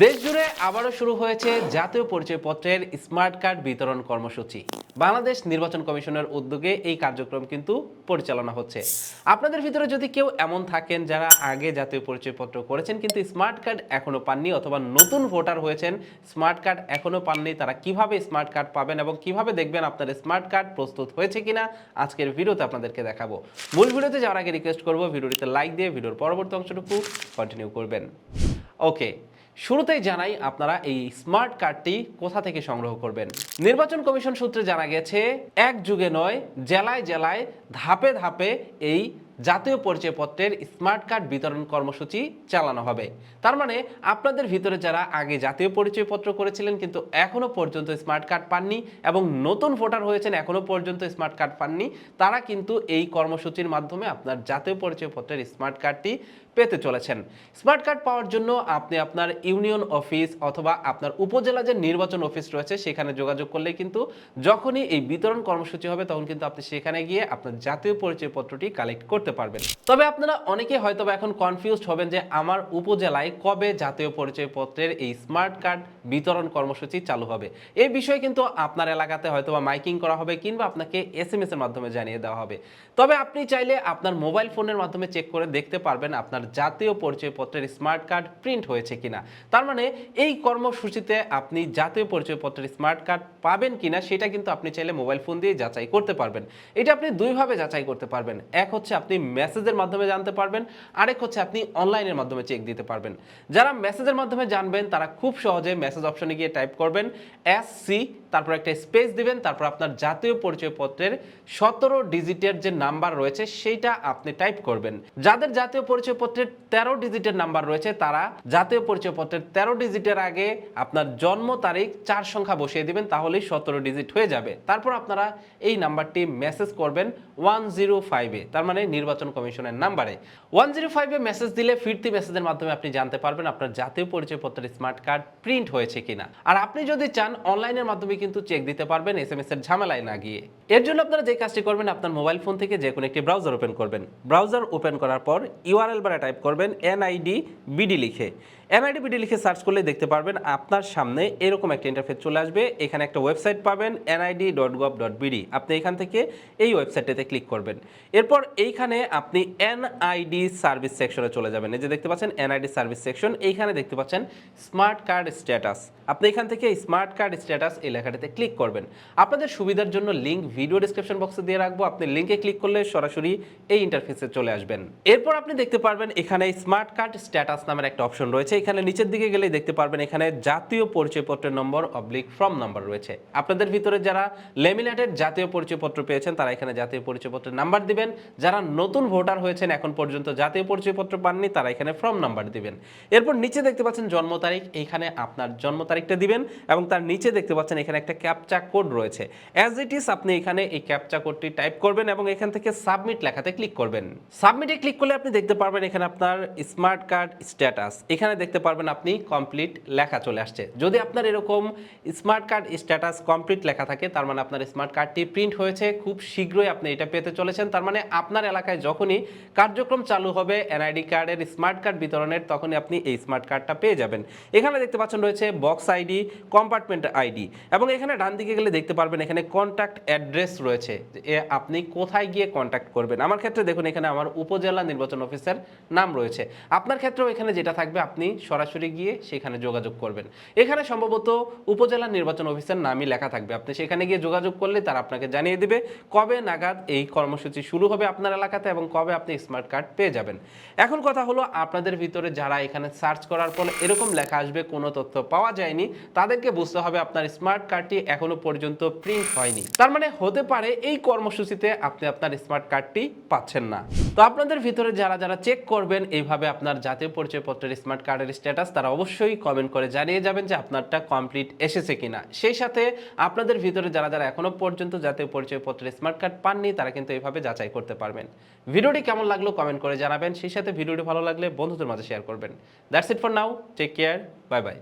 দেশ জুড়ে আবারও শুরু হয়েছে জাতীয় পরিচয়পত্রের স্মার্ট কার্ড বিতরণ কর্মসূচি। বাংলাদেশ নির্বাচন কমিশনের উদ্যোগে এই কার্যক্রম কিন্তু পরিচালনা হচ্ছে। আপনাদের ভিতরে যদি কেউ এমন থাকেন যারা আগে জাতীয় পরিচয়পত্র করেছেন কিন্তু স্মার্ট কার্ড এখনও পাননি অথবা নতুন ভোটার হয়েছেন, স্মার্ট কার্ড এখনও পাননি, তারা কীভাবে স্মার্ট কার্ড পাবেন এবং কীভাবে দেখবেন আপনার স্মার্ট কার্ড প্রস্তুত হয়েছে কিনা, আজকের ভিডিওতে আপনাদেরকে দেখাবো। মূল ভিডিওতে যাওয়ার আগে রিকোয়েস্ট করব, ভিডিওটিতে লাইক দিয়ে ভিডিওর পরবর্তী অংশটুকু কন্টিনিউ করবেন। ওকে শুরুতেই জানাই আপনারা এই স্মার্ট কার্ডটি কোথা থেকে সংগ্রহ করবেন। নির্বাচন কমিশন সূত্রে জানা গেছে, এক যুগে নয়, জেলায় জেলায় ধাপে ধাপে এই জাতীয় পরিচয়পত্রের স্মার্ট কার্ড বিতরণ কর্মসূচি চালানো হবে। তার মানে আপনাদের ভিতরে যারা আগে জাতীয় পরিচয়পত্র করেছিলেন কিন্তু এখনও পর্যন্ত স্মার্ট কার্ড পাননি এবং নতুন ভোটার হয়েছেন, এখনও পর্যন্ত স্মার্ট কার্ড পাননি, তারা কিন্তু এই কর্মসূচির মাধ্যমে আপনার জাতীয় পরিচয়পত্রের স্মার্ট কার্ডটি পেতে চলেছেন। স্মার্ট কার্ড পাওয়ার জন্য আপনি আপনার ইউনিয়ন অফিস অথবা আপনার উপজেলা যে নির্বাচন অফিস রয়েছে, সেখানে যোগাযোগ করলে কিন্তু যখনই এই বিতরণ কর্মসূচি হবে, তখন কিন্তু আপনি সেখানে গিয়ে আপনার জাতীয় পরিচয়পত্রটি কালেক্ট করতে পারবেন। তবে আপনারা অনেকে হয়তো এখন কনফিউজড হবেন যে আমার উপজেলায় কবে জাতীয় পরিচয়পত্রের এই স্মার্ট কার্ড বিতরণ কর্মসূচি চালু হবে। এই বিষয়ে কিন্তু আপনার এলাকাতে হয়তো বা মাইকিং করা হবে কিংবা আপনাকে এস এম এর মাধ্যমে জানিয়ে দেওয়া হবে। তবে আপনি চাইলে আপনার মোবাইল ফোনের মাধ্যমে চেক করে দেখতে পারবেন আপনার জাতীয় পরিচয়পত্রের স্মার্ট কার্ড প্রিন্ট হয়েছে কিনা। তার মানে এই কর্মসূচিতে আপনি জাতীয় পরিচয়পত্রের স্মার্ট কার্ড পাবেন কিনা সেটা কিন্তু আপনি চাইলে মোবাইল ফোন দিয়ে যাচাই করতে পারবেন। এটা আপনি দুইভাবে যাচাই করতে পারবেন। এক হচ্ছে আপনি মেসেজের মাধ্যমে জানতে পারবেন। আরেক হচ্ছে আপনি অনলাইনের মাধ্যমে চেক দিতে পারবেন। যারা মেসেজের মাধ্যমে জানবেন, তারা খুব সহজে মেসেজ অপশনে গিয়ে টাইপ করবেন এস সি তারপর একটা স্পেস দিবেন, তারপর আপনার জাতীয় পরিচয়পত্রের সতেরো ডিজিটের যে নাম্বার রয়েছে, সেইটা আপনি টাইপ করবেন। যাদের জাতীয় পরিচয়পত্রের তেরো ডিজিটের নাম্বার রয়েছে, তারা জাতীয় পরিচয়পত্রের তেরো ডিজিটের আগে আপনার জন্ম তারিখ, চার সংখ্যা বসিয়ে দিবেন, তাহলেই সতেরো ডিজিট হয়ে যাবে। তারপর আপনারা এই নাম্বারটি মেসেজ করবেন ওয়ান জিরো ফাইভে তার মানে নির্বাচন কমিশনের নাম্বারে। ওয়ান জিরো ফাইভে মেসেজ দিলে ফিরতি মেসেজের মাধ্যমে আপনি জানতে পারবেন আপনার জাতীয় পরিচয়পত্রের স্মার্ট কার্ড প্রিন্ট হয়েছে কিনা। আর আপনি যদি চান, অনলাইনের মাধ্যমে কিন্তু চেক দিতে পারবেন এস এম এস এর ঝামেলায় না গিয়ে। এর জন্য আপনারা যে কাজটি করবেন, আপনার মোবাইল ফোন থেকে যে কোনো একটি ব্রাউজার ওপেন করবেন। ব্রাউজার ওপেন করার পর ইউআরএল বারে টাইপ করবেন এনআইডি বিডি লিখে। এনআইডি বিডি লিখে সার্চ করলে দেখতে পারবেন আপনার সামনে এরকম একটা ইন্টারফেস চলে আসবে। এখানে একটা ওয়েবসাইট পাবেন NID dot gov dot BD. আপনি এখান থেকে এই ওয়েবসাইটটিতে ক্লিক করবেন। এরপর এইখানে আপনি এনআইডি সার্ভিস সেকশনে চলে যাবেন। এই যে দেখতে পাচ্ছেন এনআইডি সার্ভিস সেকশন এইখানে দেখতে পাচ্ছেন স্মার্ট কার্ড স্ট্যাটাস আপনি এখান থেকে স্মার্ট কার্ড স্ট্যাটাস এই লেখাটিতে ক্লিক করবেন। আপনাদের সুবিধার জন্য লিঙ্ক ভিডিও ডিসক্রিপশন বক্সে দিয়ে রাখব। আপনি লিঙ্কে ক্লিক করলে সরাসরি এই ইন্টারফেসে চলে আসবেন। এরপর আপনি দেখতে পারবেন এখানে স্মার্ট কার্ড স্ট্যাটাস নামের একটা অপশন রয়েছে। এখানে নিচের দিকে গেলেই দেখতে পারবেন এখানে জাতীয় পরিচয়পত্রের নম্বর অবলিক ফর্ম নাম্বার রয়েছে। আপনাদের ভিতরে যারা লেমিনেটেড জাতীয় পরিচয়পত্র পেয়েছেন, তারা এখানে জাতীয় পরিচয়পত্রের নাম্বার দিবেন। যারা নতুন ভোটার হয়েছেন এখন পর্যন্ত জাতীয় পরিচয়পত্র পাননি, তারা এখানে ফর্ম নাম্বার দিবেন। এরপর নিচে দেখতে পাচ্ছেন জন্ম তারিখ এইখানে আপনার জন্ম তারিখটা দিবেন এবং তার নিচে দেখতে পাচ্ছেন এখানে একটা ক্যাপচা কোড রয়েছে। অ্যাজ ইট ইজ আপনি এখানে এই ক্যাপচা কোডটি টাইপ করবেন এবং এখান থেকে সাবমিট লেখাতে ক্লিক করবেন। সাবমিটে ক্লিক করলে আপনি দেখতে পারবেন এখানে আপনার স্মার্ট কার্ড স্ট্যাটাস। এখানে দেখতে পারবেন আপনি কমপ্লিট লেখা চলে আসছে। যদি আপনার এরকম স্মার্ট কার্ড স্ট্যাটাস কমপ্লিট লেখা থাকে, তার মানে আপনার স্মার্ট কার্ডটি প্রিন্ট হয়েছে, খুব শীঘ্রই আপনি এটা পেতে চলেছেন, তার মানে আপনার এলাকায় যখনই কার্যক্রম চালু হবে, এনআইডি কার্ডের স্মার্ট কার্ড বিতরণের, তখনই আপনি এই স্মার্ট কার্ডটা পেয়ে যাবেন। এখানে দেখতে পাচ্ছেন রয়েছে বক্স আইডি, কম্পার্টমেন্ট আইডি এবং এখানে ডান দিকে গেলে দেখতে পারবেন এখানে কন্ট্যাক্ট অ্যাড্রেস রয়েছে। এ আপনি কোথায় গিয়ে কন্ট্যাক্ট করবেন। আমার ক্ষেত্রে দেখুন, এখানে আমার উপজেলা নির্বাচন অফিসার নাম রয়েছে। আপনার ক্ষেত্রেও এখানে যেটা থাকবে, আপনি সরাসরি গিয়ে সেখানে যোগাযোগ করবেন। এখানে সম্ভবত উপজেলা নির্বাচন অফিসার নামই লেখা থাকবে। আপনি সেখানে গিয়ে যোগাযোগ করলে তারা আপনাকে জানিয়ে দেবে কবে নাগাদ এই কর্মসূচি শুরু হবে আপনার এলাকাতে। এবং কবে আপনি স্মার্ট কার্ড পেয়ে যাবেন। এখন কথা হলো আপনাদের ভিতরে যারা এখানে সার্চ করার পর এরকম লেখা আসবে, কোনো তথ্য পাওয়া যায়নি, তাদেরকে বুঝতে হবে আপনার স্মার্ট কার্ডটি এখনও পর্যন্ত প্রিন্ট হয়নি। তার মানে হতে পারে এই কর্মসূচিতে আপনি আপনার স্মার্ট কার্ডটি পাচ্ছেন না। তো আপনাদের ভিতরে যারা যারা চেক করবেন, এইভাবে আপনার জাতীয় পরিচয়পত্রের স্মার্ট কার্ডের স্ট্যাটাস তারা অবশ্যই কমেন্ট করে জানিয়ে যাবেন যে আপনারটা কমপ্লিট এসেছে কিনা। সেই সাথে আপনাদের ভিতরে যারা যারা এখনও পর্যন্ত জাতীয় পরিচয়পত্রের স্মার্ট কার্ড পাননি, তারা কিন্তু এইভাবে যাচাই করতে পারবেন। ভিডিওটি কেমন লাগল কমেন্ট করে জানাবেন। সেই সাথে ভিডিওটি ভালো লাগলে বন্ধুদের মাঝে শেয়ার করবেন। That's it for now take care bye bye